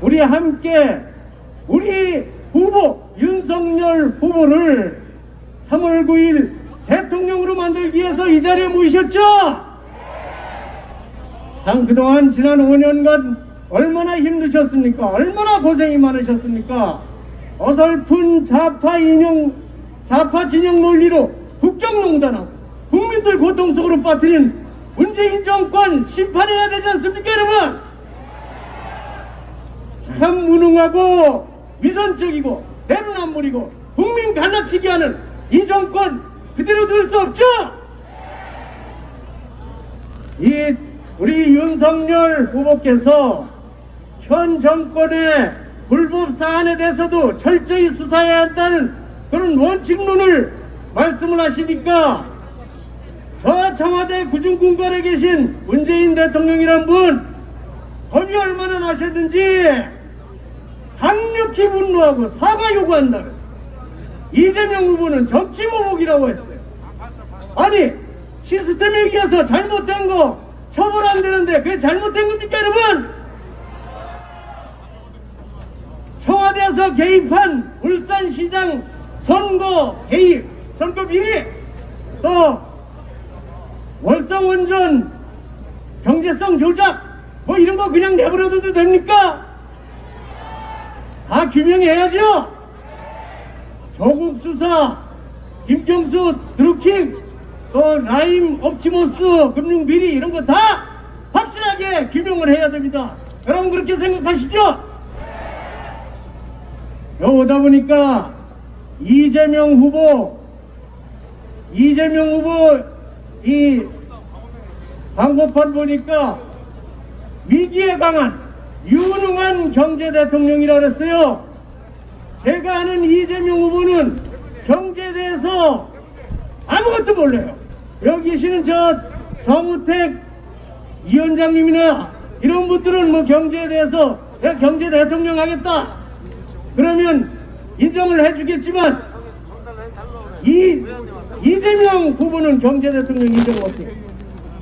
우리 함께 우리 후보 윤석열 후보를 3월 9일 대통령으로 만들기 위해서 이 자리에 모이셨죠? 참 그동안 지난 5년간 얼마나 힘드셨습니까? 얼마나 고생이 많으셨습니까? 어설픈 좌파 인형, 좌파 진영 논리로 국정농단하고 국민들 고통 속으로 빠뜨린 문재인 정권 심판해야 되지 않습니까, 여러분? 참 무능하고 위선적이고 내로남불이고 국민 갈라치기 하는 이 정권 그대로 둘 수 없죠? 이 우리 윤석열 후보께서 현 정권의 불법 사안에 대해서도 철저히 수사해야 한다는 그런 원칙론을 말씀을 하시니까 저 청와대 구중군관에 계신 문재인 대통령이란 분 겁이 얼마나 나셨는지 강력히 분노하고 사과 요구한다. 이재명 후보는 정치보복이라고 했어요. 아니 시스템에 의해서 잘못된 거 처벌 안 되는데 그게 잘못된 겁니까 여러분? 청와대에서 개입한 울산시장 선거 개입, 선거 비리, 또 월성원전 경제성 조작 뭐 이런 거 그냥 내버려둬도 됩니까? 다 규명해야죠. 조국 수사, 김경수 드루킹, 또 라임 옵티머스 금융 비리 이런 거 다 확실하게 규명을 해야 됩니다. 여러분 그렇게 생각하시죠? 오다 보니까 이재명 후보, 이재명 후보 이 광고판 보니까 위기에 강한 유능한 경제 대통령이라 그랬어요. 제가 아는 이재명 후보는 경제에 대해서 아무것도 몰라요. 여기 계시는 저 정우택 위원장님이나 이런 분들은 뭐 경제에 대해서 내가 경제 대통령 하겠다. 그러면 인정을 해주겠지만 이 이재명 후보는 경제 대통령 인정 못해요.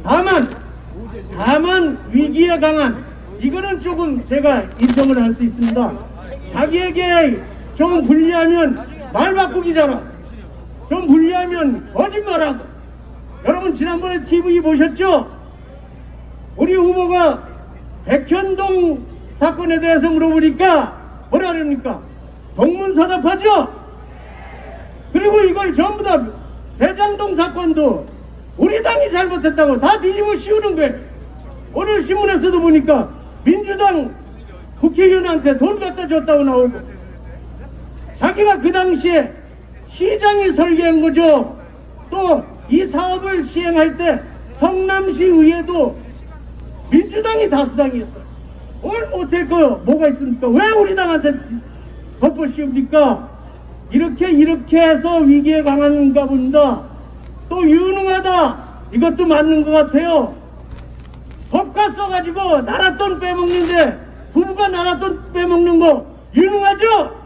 다만 다만 위기에 강한 이거는 조금 제가 인정을 할 수 있습니다. 자기에게 좀 불리하면 말 바꾸기잖아. 좀 불리하면 거짓말하고. 여러분 지난번에 TV 보셨죠? 우리 후보가 백현동 사건에 대해서 물어보니까 뭐라 그럽니까? 동문서답하죠? 그리고 이걸 전부 다 대장동 사건도 우리 당이 잘못했다고 다 뒤집어 씌우는 거예요. 오늘 신문에서도 보니까 민주당 국회의원한테 돈 갖다 줬다고 나오고 자기가 그 당시에 시장이 설계한 거죠. 또 이 사업을 시행할 때 성남시 의회도 민주당이 다수당이었어요. 뭘 못할 거 뭐가 있습니까? 왜 우리 당한테 덮어 씌웁니까? 이렇게 이렇게 해서 위기에 강한가 봅니다. 또 유능하다. 이것도 맞는 것 같아요. 법과 써가지고 나라 돈 빼먹는데 부부가 나라 돈 빼먹는 거 유능하죠?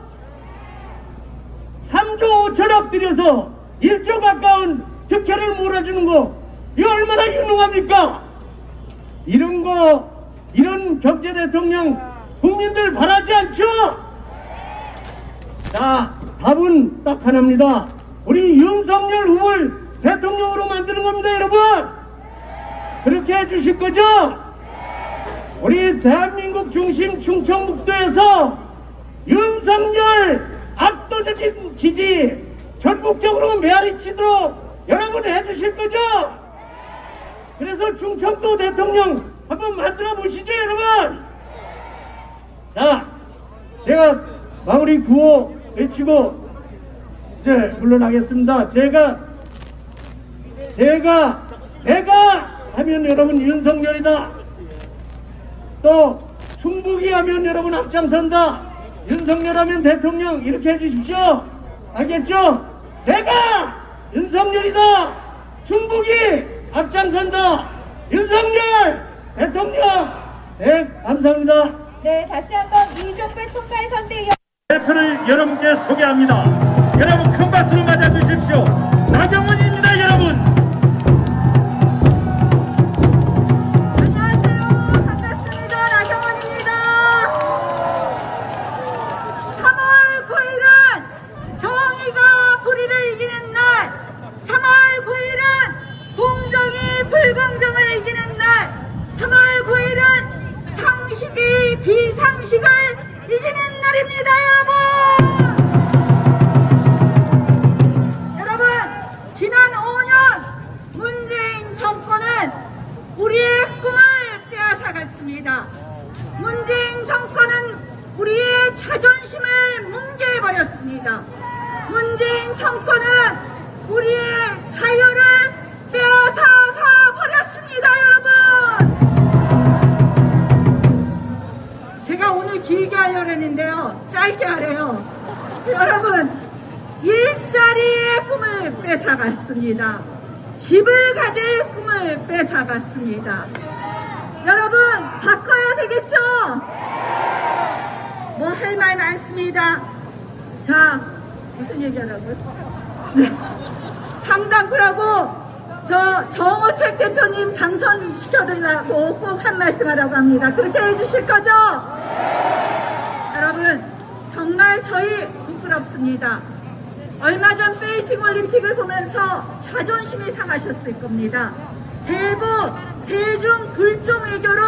3조 5천억 들여서 1조 가까운 특혜를 몰아주는 거 이거 얼마나 유능합니까? 이런 거 이런 경제 대통령 국민들 바라지 않죠? 자 답은 딱 하나입니다. 우리 윤석열 후보를 대통령으로 만드는 겁니다 여러분 그렇게 해주실 거죠? 우리 대한민국 중심 충청북도에서 윤석열 압도적인 지지 전국적으로 메아리치도록 여러분 해주실 거죠? 그래서 충청도 대통령 한번 만들어 보시죠 여러분 자 제가 마무리 구호 외치고 이제 물러나겠습니다 제가 제가 내가 하면 여러분 윤석열이다 또 충북이 하면 여러분 앞장선다 윤석열 하면 대통령 이렇게 해주십시오 알겠죠? 내가 윤석열이다 충북이 앞장선다 윤석열 대통령 네 감사합니다 네, 다시 한번 이종배 총괄 선대위원. 대표를 여러분께 소개합니다. 여러분 큰 박수로 맞아주십시오. 나경원입 뭉개버렸습니다. 문재인 정권은 우리의 자유를 빼앗아가 버렸습니다, 여러분! 제가 오늘 길게 하려고 했는데요. 짧게 하래요. 여러분, 일자리의 꿈을 뺏어갔습니다. 집을 가질 꿈을 뺏어갔습니다. 여러분, 바꿔야 되겠죠? 뭐 할 말 많습니다. 자, 무슨 얘기 하라고요? 네. 상당구라고 저 정호택 대표님 당선시켜드리라고 꼭 한 말씀 하라고 합니다. 그렇게 해주실 거죠? 여러분, 정말 저희 부끄럽습니다. 얼마 전 베이징 올림픽을 보면서 자존심이 상하셨을 겁니다. 대부 대중 불종 외교로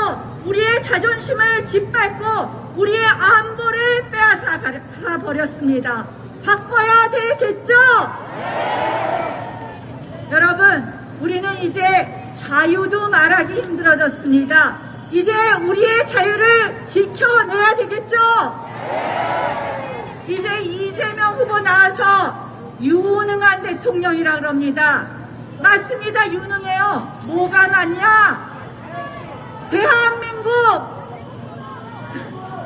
우리의 자존심을 짓밟고 우리의 안보를 빼앗아 가 버렸습니다. 바꿔야 되겠죠? 여러분, 우리는 이제 자유도 말하기 힘들어졌습니다. 이제 우리의 자유를 지켜내야 되겠죠? 이제 이재명 후보 나와서 유능한 대통령이라 그럽니다. 맞습니다. 유능해요. 뭐가 맞냐? 대한민국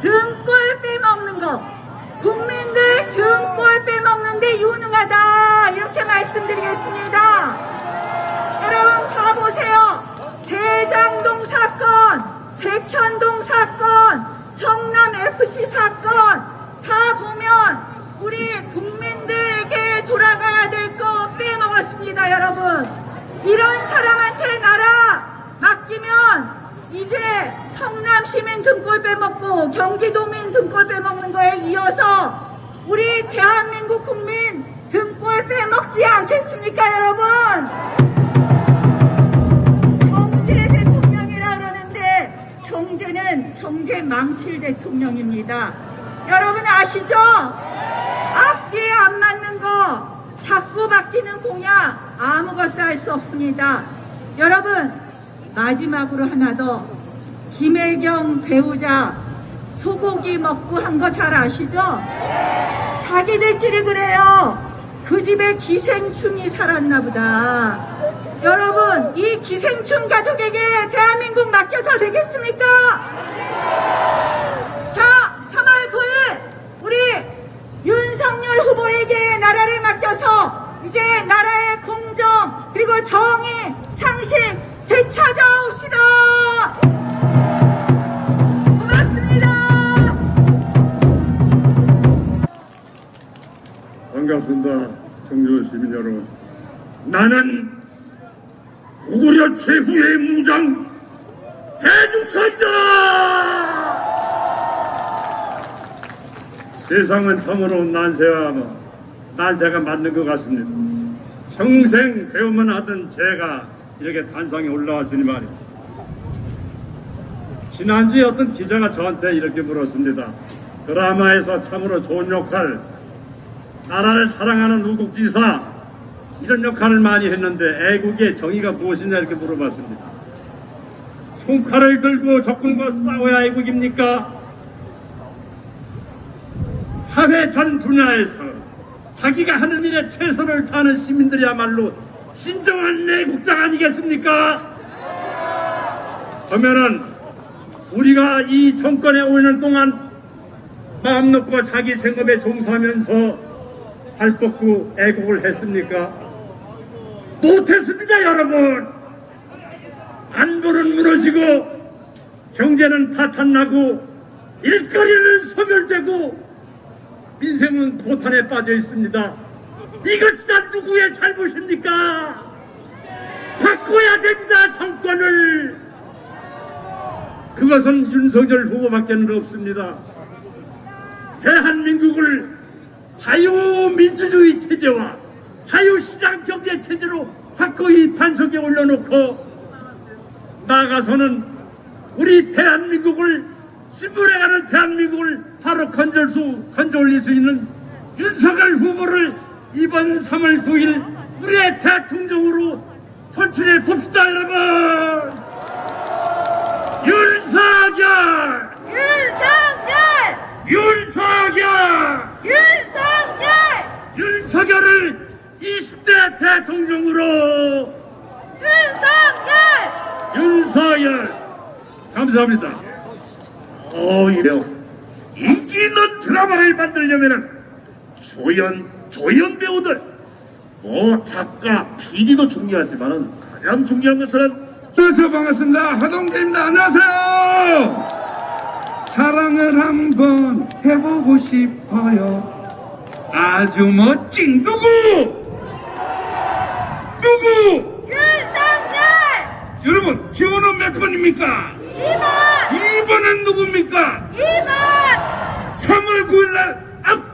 등골 빼먹는 거. 국민들 등골 빼먹는데 유능하다. 이렇게 말씀드리겠습니다. 여러분 봐보세요. 대장동 사건, 백현동 사건, 성남 FC 사건 다 보면 우리 국민들에게 돌아가야 될 거 빼먹었습니다, 여러분. 이런 사람한테 나라 맡기면 이제 성남 시민 등골 빼먹고 경기도민 등골 빼먹는 거에 이어서 우리 대한민국 국민 등골 빼먹지 않겠습니까, 여러분? 경제 대통령이라 그러는데 경제는 경제 망칠 대통령입니다. 여러분 아시죠? 앞뒤에 안 맞는 거 자꾸 바뀌는 공약 아무것도 할 수 없습니다. 여러분 마지막으로 하나 더 김혜경 배우자 소고기 먹고 한 거 잘 아시죠? 자기들끼리 그래요. 그 집에 기생충이 살았나 보다. 여러분, 이 기생충 가족에게 대한민국 맡겨서 되겠습니까? 자, 3월 9일 우리 윤석열 후보에게 나라를 맡겨서 이제 나라의 공정 그리고 정의 상식 되찾아옵시다. 고맙습니다. 반갑습니다. 청주 시민 여러분. 나는 고구려 최후의 무장 대중선이다! 세상은 참으로 난세와 난세가 맞는 것 같습니다. 평생 배움만 하던 제가 이렇게 단상에 올라왔으니 말이죠. 지난주에 어떤 기자가 저한테 이렇게 물었습니다. 드라마에서 참으로 좋은 역할, 나라를 사랑하는 우국지사 이런 역할을 많이 했는데 애국의 정의가 무엇이냐 이렇게 물어봤습니다. 총칼을 들고 적군과 싸워야 애국입니까? 사회 전 분야에서 자기가 하는 일에 최선을 다하는 시민들이야말로 진정한 애국자 아니겠습니까? 그러면은 우리가 이 정권에 5년 동안 마음 놓고 자기 생업에 종사하면서 발 뻗고 애국을 했습니까? 못했습니다, 여러분. 안보는 무너지고 경제는 파탄나고 일거리는 소멸되고 민생은 도탄에 빠져 있습니다. 이것이 다 누구의 잘못입니까? 바꿔야 됩니다, 정권을. 그것은 윤석열 후보밖에는 없습니다. 대한민국을 자유민주주의 체제와 자유시장 경제 체제로 확고히 판석에 올려놓고 나아가서는 우리 대한민국을 신분해가는 대한민국을 바로 건질 수, 건져 올릴 수 있는 윤석열 후보를 이번 3월 9일 우리의 대통령으로 선출해 봅시다, 여러분! 윤석열! 윤석열! 윤석열! 윤석열! 윤석열을 20대 대통령으로 윤석열! 윤석열 감사합니다. 어 이래요. 인기 있는 드라마를 만들려면은 조연 조연 배우들 뭐 작가 PD도 중요하지만은 가장 중요한 것은 안녕하세요 반갑습니다. 하동대입니다. 안녕하세요. 사랑을 한번 해보고 싶어요. 아주 멋진 누구? 누구? 윤석열! 여러분 기호는 몇 번입니까? 2번! 2번은 누굽니까? 2번! 3월 9일날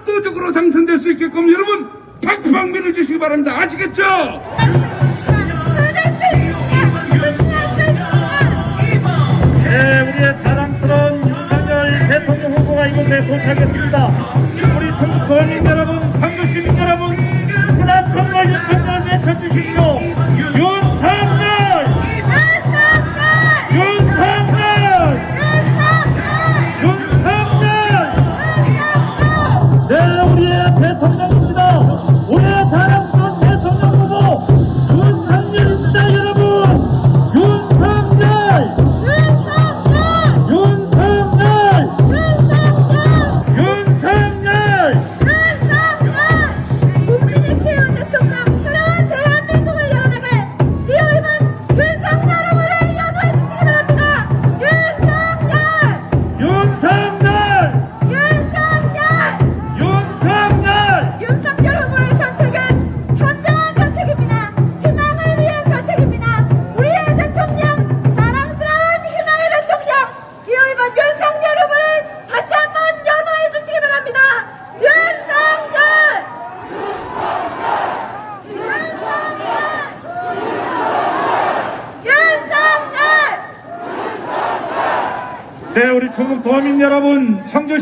압도적으로 당선될 수 있게끔 여러분 팍팍 밀어주시기 바랍니다 아시겠죠 네, 우리의 자랑스러운 윤석열 대통령 후보가 이곳에 도착했습니다. 우리 국민 여러분, 광주 시민 여러분, 그다음 정말 윤석열 외쳐주십시오. 윤석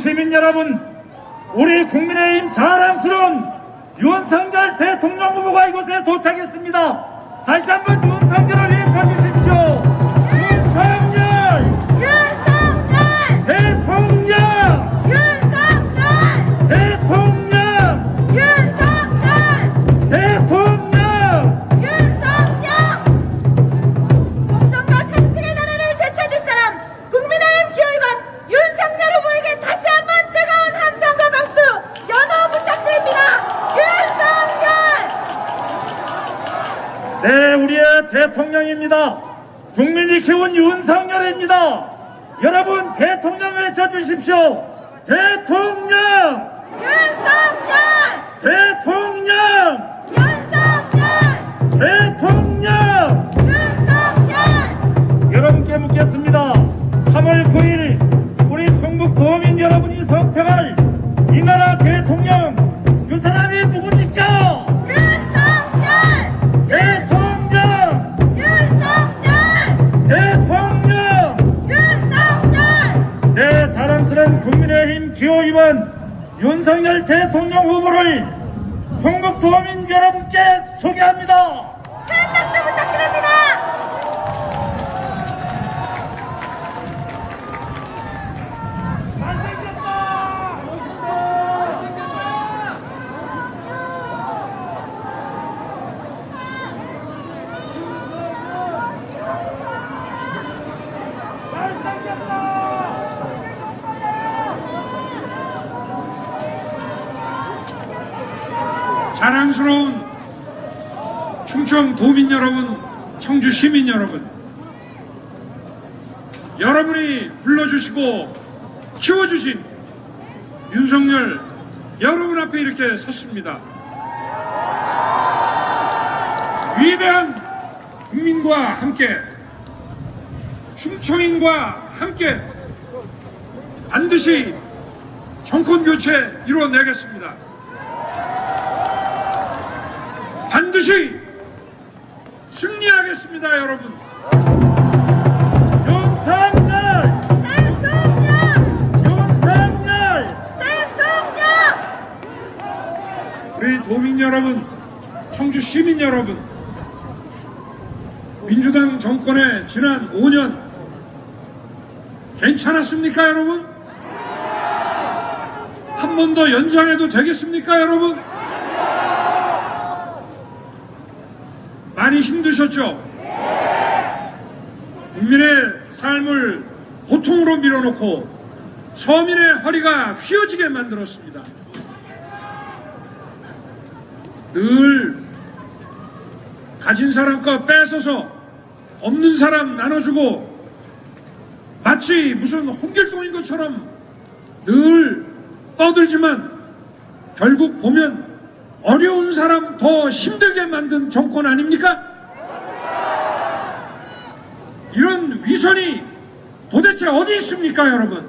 시민 여러분, 우리 국민의힘 자랑스러운 윤석열 대통령 후보가 이곳에 도착했습니다. 다시 한번 윤석열 대통령 후보를 충북 도민 여러분께 소개합니다. 큰 박수 부탁드립니다. 자랑스러운 충청 도민 여러분, 청주 시민 여러분, 여러분이 불러주시고 키워주신 윤석열 여러분 앞에 이렇게 섰습니다. 위대한 국민과 함께 충청인과 함께 반드시 정권 교체 이루어내겠습니다. 반드시 승리하겠습니다, 여러분. 용탄날! 대통령! 용탄날! 대통령! 우리 도민 여러분, 청주 시민 여러분, 민주당 정권의 지난 5년 괜찮았습니까, 여러분? 한 번 더 연장해도 되겠습니까, 여러분? 많이 힘드셨죠? 국민의 삶을 고통으로 밀어놓고 서민의 허리가 휘어지게 만들었습니다. 늘 가진 사람 거 뺏어서 없는 사람 나눠주고 마치 무슨 홍길동인 것처럼 늘 떠들지만 결국 보면 어려운 사람 더 힘들게 만든 정권 아닙니까? 이런 위선이 도대체 어디 있습니까, 여러분?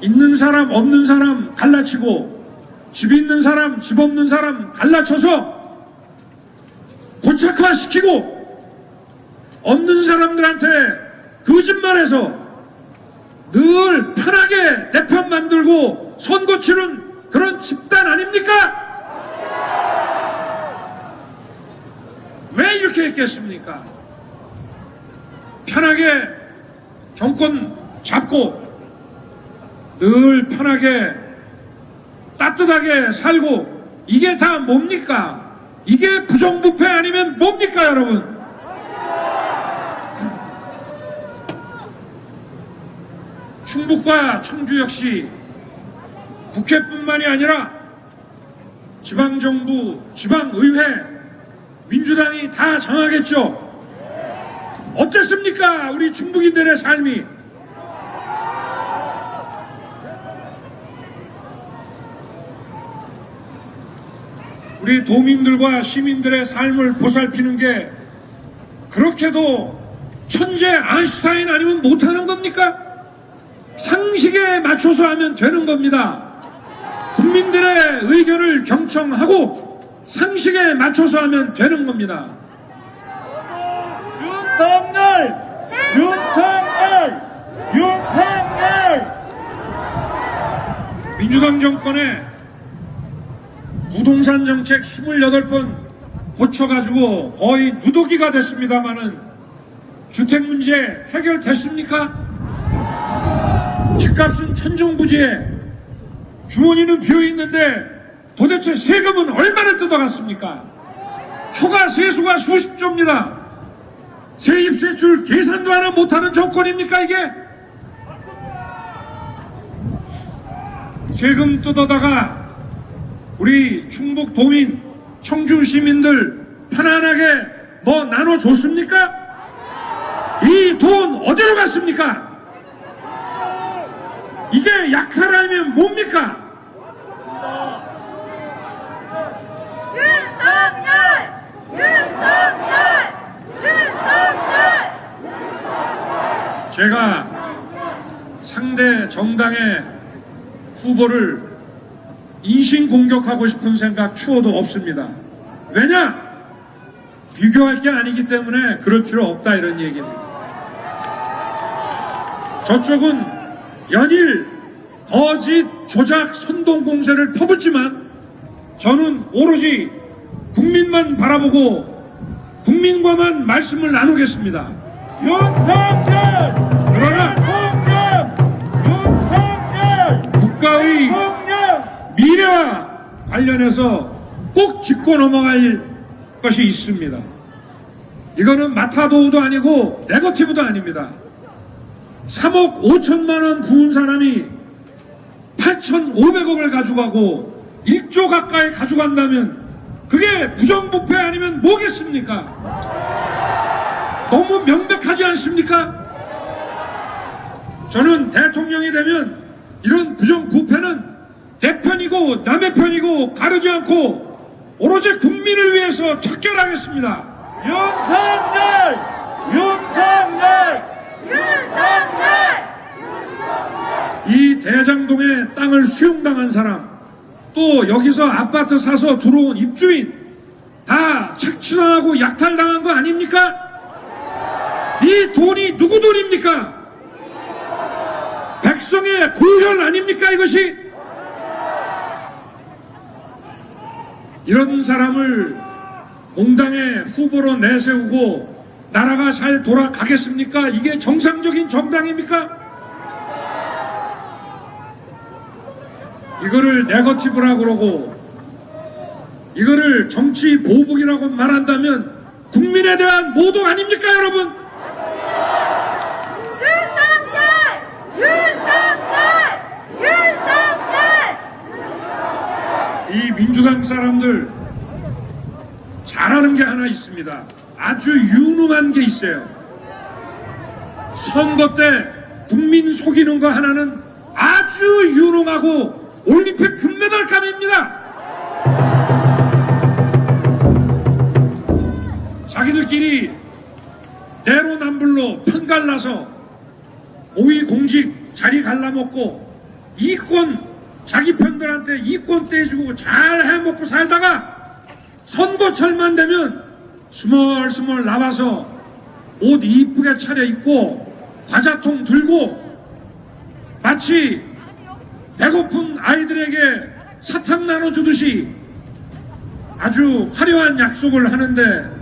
있는 사람, 없는 사람 갈라치고, 집 있는 사람, 집 없는 사람 갈라쳐서 고착화시키고, 없는 사람들한테 거짓말해서 늘 편하게 내 편 만들고 선거 치른 그런 집단 아닙니까? 왜 이렇게 했겠습니까? 편하게 정권 잡고 늘 편하게 따뜻하게 살고 이게 다 뭡니까? 이게 부정부패 아니면 뭡니까 여러분? 충북과 청주 역시 국회뿐만이 아니라 지방정부, 지방의회, 민주당이 다 정하겠죠. 어땠습니까? 우리 충북인들의 삶이. 우리 도민들과 시민들의 삶을 보살피는 게 그렇게도 천재 아인슈타인 아니면 못하는 겁니까? 상식에 맞춰서 하면 되는 겁니다. 국민들의 의견을 경청하고 상식에 맞춰서 하면 되는 겁니다. 윤석열! 윤석열! 윤석열! 민주당 정권의 부동산 정책 28번 고쳐가지고 거의 누더기가 됐습니다마는 주택 문제 해결됐습니까? 집값은 천정부지에 주머니는 비어있는데 도대체 세금은 얼마나 뜯어갔습니까? 초과 세수가 수십 조입니다. 세입세출 계산도 하나 못하는 정권입니까 이게? 세금 뜯어다가 우리 충북 도민, 청주 시민들 편안하게 뭐 나눠줬습니까? 이 돈 어디로 갔습니까? 이게 약하라면 뭡니까? 윤석열! 윤석열! 윤석열! 제가 상대 정당의 후보를 인신 공격하고 싶은 생각 추호도 없습니다. 왜냐? 비교할 게 아니기 때문에 그럴 필요 없다 이런 얘기입니다. 저쪽은 연일 거짓 조작 선동 공세를 퍼붓지만 저는 오로지 국민만 바라보고 국민과만 말씀을 나누겠습니다. 윤석열! 그러나 윤석열! 국가의 윤석열! 미래와 관련해서 꼭 짚고 넘어갈 것이 있습니다. 이거는 마타도우도 아니고 네거티브도 아닙니다. 3억 5천만 원 부은 사람이 8,500억을 가져가고 1조 가까이 가져간다면 그게 부정부패 아니면 뭐겠습니까? 너무 명백하지 않습니까? 저는 대통령이 되면 이런 부정부패는 내 편이고 남의 편이고 가르지 않고 오로지 국민을 위해서 척결하겠습니다. 윤석열! 윤석열! 이 대장동에 땅을 수용당한 사람, 또 여기서 아파트 사서 들어온 입주인 다 착취당하고 약탈당한 거 아닙니까? 이 돈이 누구 돈입니까? 백성의 고혈 아닙니까 이것이? 이런 사람을 공당의 후보로 내세우고 나라가 잘 돌아가겠습니까? 이게 정상적인 정당입니까? 이거를 네거티브라고 그러고 이거를 정치 보복이라고 말한다면 국민에 대한 모독 아닙니까 여러분? 윤석열! 윤석열! 윤석열! 이 민주당 사람들 잘하는 게 하나 있습니다. 아주 유능한 게 있어요. 선거 때 국민 속이는 거 하나는 아주 유능하고 올림픽 금메달감입니다. 자기들끼리 내로남불로 편갈라서 고위 공직 자리 갈라먹고 이권 자기 편들한테 이권 떼주고 잘 해먹고 살다가 선거철만 되면 스멀스멀 나와서 옷 이쁘게 차려입고 과자통 들고 마치 배고픈 아이들에게 사탕 나눠주듯이 아주 화려한 약속을 하는데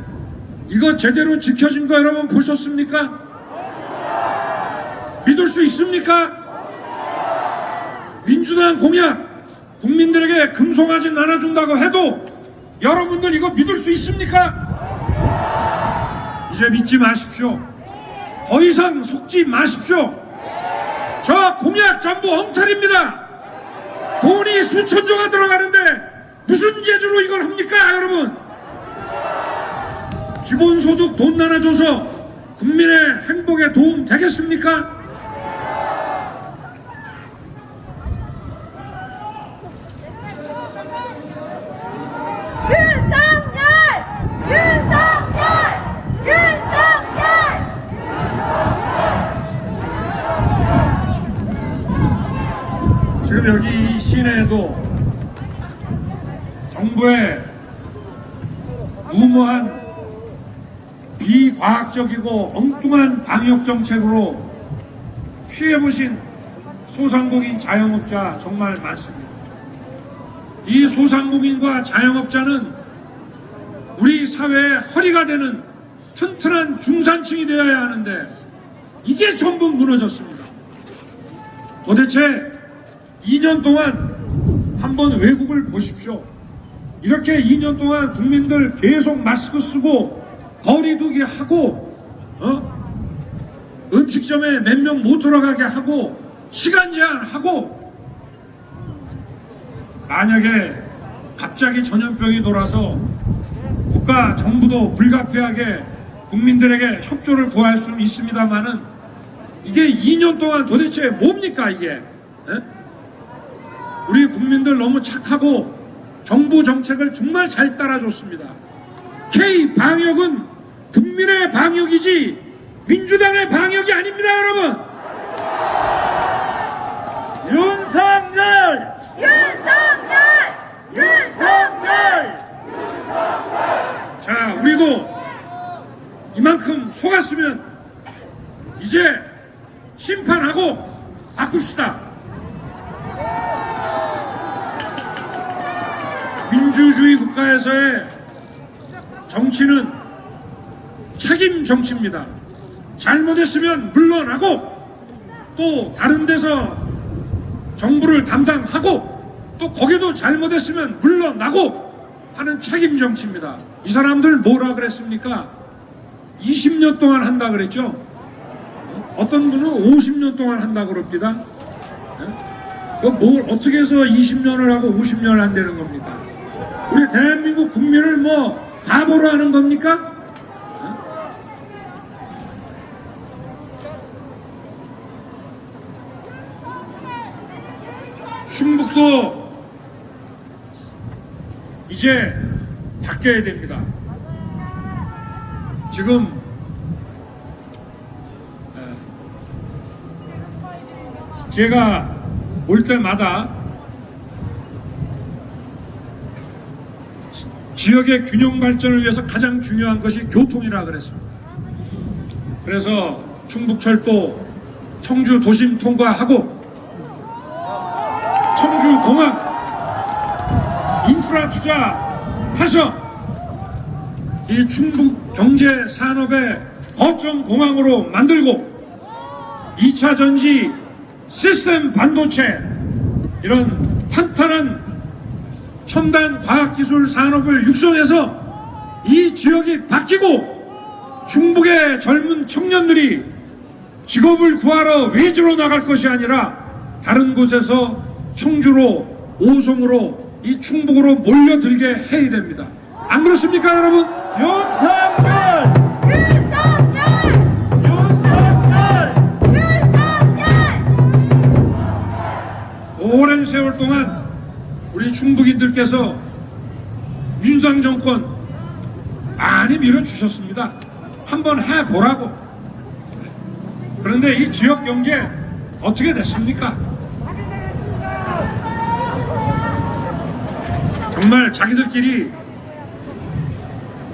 이거 제대로 지켜진 거 여러분 보셨습니까? 믿을 수 있습니까? 민주당 공약 국민들에게 금송아지 나눠준다고 해도 여러분들 이거 믿을 수 있습니까? 이제 믿지 마십시오. 더 이상 속지 마십시오. 저 공약 전부 엉터리입니다. 돈이 수천조가 들어가는데 무슨 재주로 이걸 합니까 여러분? 기본소득 돈 나눠줘서 국민의 행복에 도움 되겠습니까? 윤석열! 윤석열! 윤석열! 지금 여기 시내에도 정부의 무모한 비과학적이고 엉뚱한 방역 정책으로 피해보신 소상공인 자영업자 정말 많습니다. 이 소상공인과 자영업자는 우리 사회의 허리가 되는 튼튼한 중산층이 되어야 하는데 이게 전부 무너졌습니다. 도대체 2년 동안 한번 외국을 보십시오. 이렇게 2년 동안 국민들 계속 마스크 쓰고 거리 두기 하고 어? 음식점에 몇 명 못 들어가게 하고 시간 제한하고 만약에 갑자기 전염병이 돌아서 국가 정부도 불가피하게 국민들에게 협조를 구할 수는 있습니다만은 이게 2년 동안 도대체 뭡니까 이게? 에? 우리 국민들 너무 착하고 정부 정책을 정말 잘 따라줬습니다. K 방역은 국민의 방역이지 민주당의 방역이 아닙니다, 여러분. 윤석열, 윤석열! 윤석열! 자, 우리도 이만큼 속았으면 이제 심판하고 바꿉시다. 민주주의 국가에서의 정치는 책임 정치입니다. 잘못했으면 물러나고 또 다른 데서 정부를 담당하고 또 거기도 잘못했으면 물러나고 하는 책임 정치입니다. 이 사람들 뭐라 그랬습니까? 20년 동안 한다 그랬죠? 어떤 분은 50년 동안 한다 그럽니다. 그뭘 어떻게 해서 20년을 하고 50년을 한다는 겁니까? 우리 대한민국 국민을 뭐 바보로 하는 겁니까? 충북도 이제 바뀌어야 됩니다. 지금 에, 제가 올 때마다 지- 지역의 균형 발전을 위해서 가장 중요한 것이 교통이라 그랬습니다. 그래서 충북철도 청주 도심 통과하고 청주 공항 인프라 투자 해서 이 충북 경제 산업의 거점 공항으로 만들고 2차 전지 시스템 반도체 이런 탄탄한 첨단 과학기술 산업을 육성해서 이 지역이 바뀌고 충북의 젊은 청년들이 직업을 구하러 외지로 나갈 것이 아니라 다른 곳에서 청주로 오송으로 이 충북으로 몰려들게 해야 됩니다. 안 그렇습니까 여러분? 윤석열! 오랜 세월 동안 우리 충북인들께서 민주당 정권 많이 밀어주셨습니다. 한번 해보라고. 그런데 이 지역 경제 어떻게 됐습니까? 정말 자기들끼리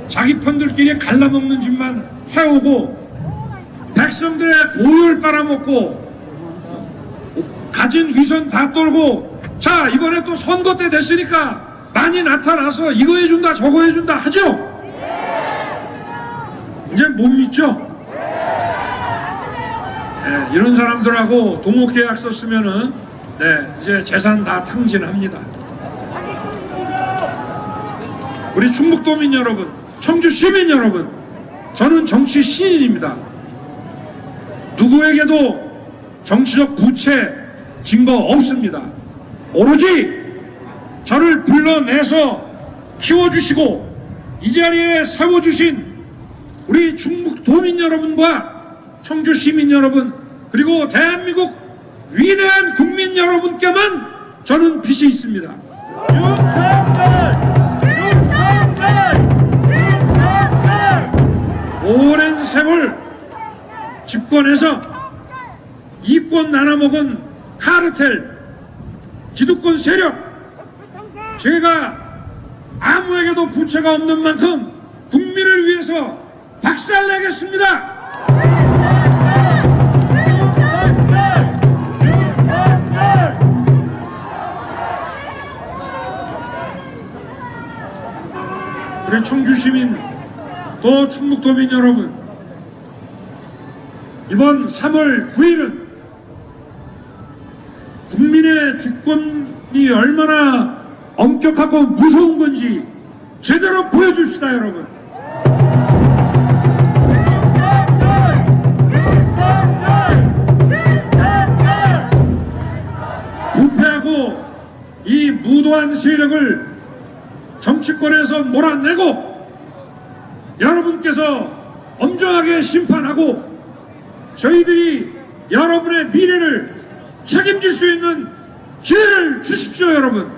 자기 편들끼리 갈라먹는 짓만 해오고 백성들의 고유를 빨아먹고 가진 위선 다 떨고 자 이번에 또 선거 때 됐으니까 많이 나타나서 이거 해준다 저거 해준다 하죠? 이제 못 믿죠? 네, 이런 사람들하고 동업계약 썼으면은 네, 이제 재산 다 탕진합니다 우리 충북도민 여러분 청주 시민 여러분 저는 정치 신인입니다 누구에게도 정치적 부채 증거 없습니다. 오로지 저를 불러내서 키워주시고 이 자리에 세워주신 우리 충북 도민 여러분과 청주 시민 여러분 그리고 대한민국 위대한 국민 여러분께만 저는 빚이 있습니다. 오랜 세월 집권해서 이권 나눠먹은 카르텔 기득권 세력 제가 아무에게도 부채가 없는 만큼 국민을 위해서 박살내겠습니다. 우리 청주 시민 또 충북도민 여러분 이번 3월 9일은 국민의 주권이 얼마나 엄격하고 무서운 건지 제대로 보여줍시다 여러분. 부패하고 이 무도한 세력을 정치권에서 몰아내고 여러분께서 엄정하게 심판하고 저희들이 여러분의 미래를 책임질 수 있는 기회를 주십시오 여러분.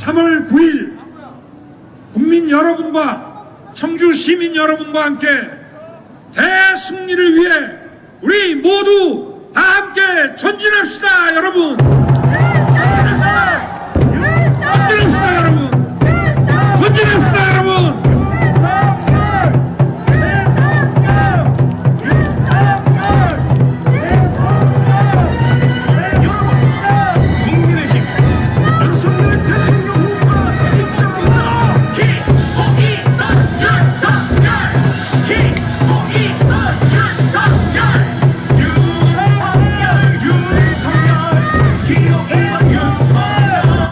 3월 9일 국민 여러분과 청주 시민 여러분과 함께 대승리를 위해 우리 모두 다 함께 전진합시다 여러분 전진합시